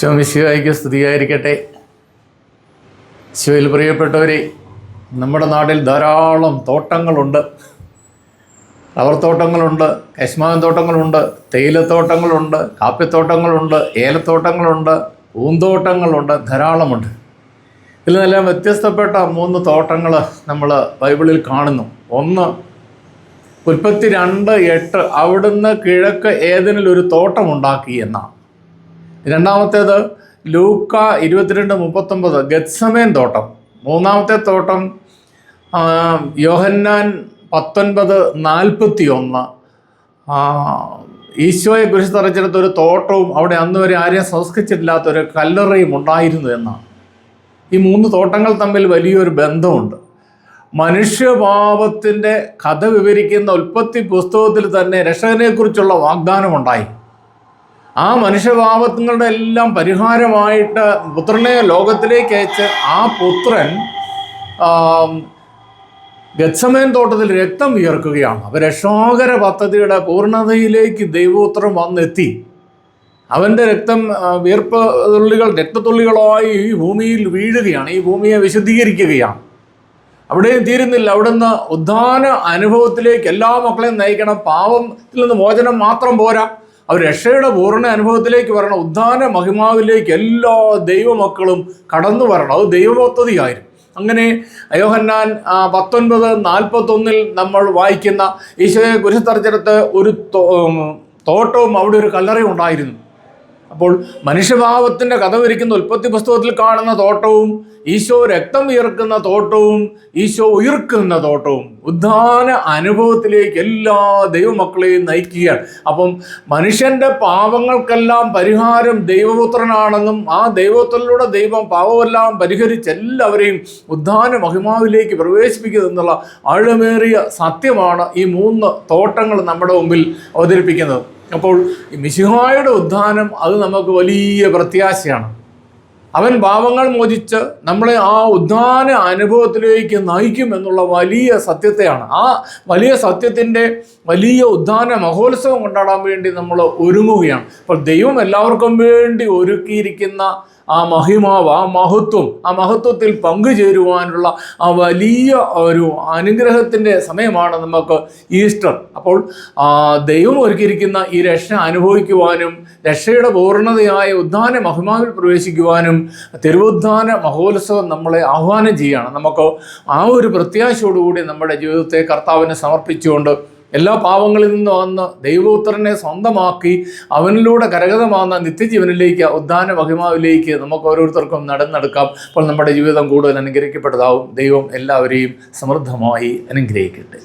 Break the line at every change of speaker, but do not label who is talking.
ശോമിശിവായിക്ക് സ്തുതിയായിരിക്കട്ടെ. ശിവയിൽ പ്രിയപ്പെട്ടവരെ നമ്മുടെ നാട്ടിൽ ധാരാളം തോട്ടങ്ങളുണ്ട്. റബ്ബർ തോട്ടങ്ങളുണ്ട് കശ്മാൻ തോട്ടങ്ങളുണ്ട് തേയിലത്തോട്ടങ്ങളുണ്ട് കാപ്പിത്തോട്ടങ്ങളുണ്ട് ഏലത്തോട്ടങ്ങളുണ്ട് പൂന്തോട്ടങ്ങളുണ്ട് ധാരാളമുണ്ട്. ഇതിൽ നിന്നെല്ലാം വ്യത്യസ്തപ്പെട്ട മൂന്ന് തോട്ടങ്ങൾ നമ്മൾ ബൈബിളിൽ കാണുന്നു. ഒന്ന് ഉൽപ്പത്തി രണ്ട് എട്ട് അവിടുന്ന് കിഴക്ക് ഏതെങ്കിലും ഒരു തോട്ടമുണ്ടാക്കി എന്നാണ്. രണ്ടാമത്തേത് ലൂക്ക ഇരുപത്തിരണ്ട് മുപ്പത്തൊമ്പത് ഗത്സമേൻ തോട്ടം. മൂന്നാമത്തെ തോട്ടം യോഹന്നാൻ പത്തൊൻപത് നാൽപ്പത്തി ഒന്ന് ഈശോയെ കുറിച്ച് തറച്ചെടുത്ത ഒരു തോട്ടവും അവിടെ അന്ന് വരെ ആരെയും സംസ്കരിച്ചിട്ടില്ലാത്ത ഒരു കല്ലറയും ഉണ്ടായിരുന്നു എന്നാണ്. ഈ മൂന്ന് തോട്ടങ്ങൾ തമ്മിൽ വലിയൊരു ബന്ധമുണ്ട്. മനുഷ്യഭാവത്തിന്റെ കഥ വിവരിക്കുന്ന ഉൽപ്പത്തി പുസ്തകത്തിൽ തന്നെ രക്ഷകനെക്കുറിച്ചുള്ള വാഗ്ദാനമുണ്ടായി. ആ മനുഷ്യഭാവങ്ങളുടെ എല്ലാം പരിഹാരമായിട്ട് പുത്രനെ ലോകത്തിലേക്ക് അയച്ച് ആ പുത്രൻ ഗച്ഛമേൻ തോട്ടത്തിൽ രക്തം വിയർക്കുകയാണ്. അപ്പോൾ രക്ഷാകര പദ്ധതിയുടെ പൂർണതയിലേക്ക് ദൈവോത്രം വന്നെത്തി. അവന്റെ രക്തം വീർപ്പ് തുള്ളികൾ രക്തത്തുള്ളികളായി ഈ ഭൂമിയിൽ വീഴുകയാണ്. ഈ ഭൂമിയെ വിശുദ്ധീകരിക്കുകയാണ്. അവിടെയും തീരുന്നില്ല. അവിടുന്ന് ഉദ്ധാന അനുഭവത്തിലേക്ക് എല്ലാ മക്കളെയും നയിക്കണം. പാവത്തിൽ നിന്ന് മോചനം മാത്രം പോരാ. അവർ രക്ഷയുടെ പൂർണ അനുഭവത്തിലേക്ക് വരണം. ഉദ്ധാന മഹിമാവിലേക്ക് എല്ലാ ദൈവമക്കളും കടന്നു വരണം. അത് ദൈവപദ്ധതിയായിരുന്നു അങ്ങനെ അയോഹന്നാൻ പത്തൊൻപത് നാൽപ്പത്തൊന്നിൽ നമ്മൾ വായിക്കുന്ന ഈശോയെ കുരിശത്തറച്ചെടുത്ത് ഒരു തോട്ടവും അവിടെ ഒരു കല്ലറയും ഉണ്ടായിരുന്നു. അപ്പോൾ മനുഷ്യഭാവത്തിന്റെ കഥ വിരിക്കുന്ന ഉൽപ്പത്തി പുസ്തകത്തിൽ കാണുന്ന തോട്ടവും ഈശോ രക്തം വിയർക്കുന്ന തോട്ടവും ഈശോ ഉയർക്കുന്ന തോട്ടവും ഉദ്ധാന അനുഭവത്തിലേക്ക് എല്ലാ ദൈവമക്കളെയും നയിക്കുകയാണ്. അപ്പം മനുഷ്യന്റെ പാപങ്ങൾക്കെല്ലാം പരിഹാരം ദൈവപുത്രനാണെന്നും ആ ദൈവത്തിലൂടെ ദൈവം പാപമെല്ലാം പരിഹരിച്ച് എല്ലാവരെയും ഉദ്ധാന മഹിമാവിലേക്ക് പ്രവേശിപ്പിക്കുക എന്നുള്ള ആഴമേറിയ സത്യമാണ് ഈ മൂന്ന് തോട്ടങ്ങൾ നമ്മുടെ മുമ്പിൽ അവതരിപ്പിക്കുന്നത്. അപ്പോൾ മിശിഹായുടെ ഉദ്ധാനം അത് നമുക്ക് വലിയ പ്രത്യാശയാണ്. അവൻ പാപങ്ങൾ മോചിച്ച് നമ്മളെ ആ ഉദ്ധാന അനുഭവത്തിലേക്ക് നയിക്കും എന്നുള്ള വലിയ സത്യത്തെയാണ്. ആ വലിയ സത്യത്തിന്റെ വലിയ ഉദ്ധാന മഹോത്സവം കൊണ്ടാടാൻ വേണ്ടി നമ്മൾ ഒരുങ്ങുകയാണ്. അപ്പോൾ ദൈവം എല്ലാവർക്കും വേണ്ടി ഒരുക്കിയിരിക്കുന്ന ആ മഹിമാവ് ആ മഹത്വം ആ മഹത്വത്തിൽ പങ്കുചേരുവാനുള്ള ആ വലിയ ഒരു അനുഗ്രഹത്തിന്റെ സമയമാണ് നമുക്ക് ഈസ്റ്റർ. അപ്പോൾ ദൈവം ഒരുക്കിയിരിക്കുന്ന ഈ രക്ഷ അനുഭവിക്കുവാനും രക്ഷയുടെ പൂർണതയായ ഉദ്ധാന മഹിമാവിൽ പ്രവേശിക്കുവാനും തിരുവുദ്ധാന മഹോത്സവം നമ്മളെ ആഹ്വാനം ചെയ്യുകയാണ് നമുക്ക് ആ ഒരു പ്രത്യാശയോടുകൂടി നമ്മുടെ ജീവിതത്തെ കർത്താവിനെ സമർപ്പിച്ചുകൊണ്ട് എല്ലാ പാവങ്ങളിൽ നിന്ന് വന്ന് ദൈവപുത്രനെ സ്വന്തമാക്കി അവനിലൂടെ കരകതമാകുന്ന നിത്യജീവനിലേക്ക് ഉദ്ധാന മഹിമാവിലേക്ക് നമുക്ക് ഓരോരുത്തർക്കും നടന്നെടുക്കാം അപ്പോൾ നമ്മുടെ ജീവിതം കൂടുതൽ അനുഗ്രഹിക്കപ്പെട്ടതാവും. ദൈവം എല്ലാവരെയും സമൃദ്ധമായി അനുഗ്രഹിക്കട്ടെ.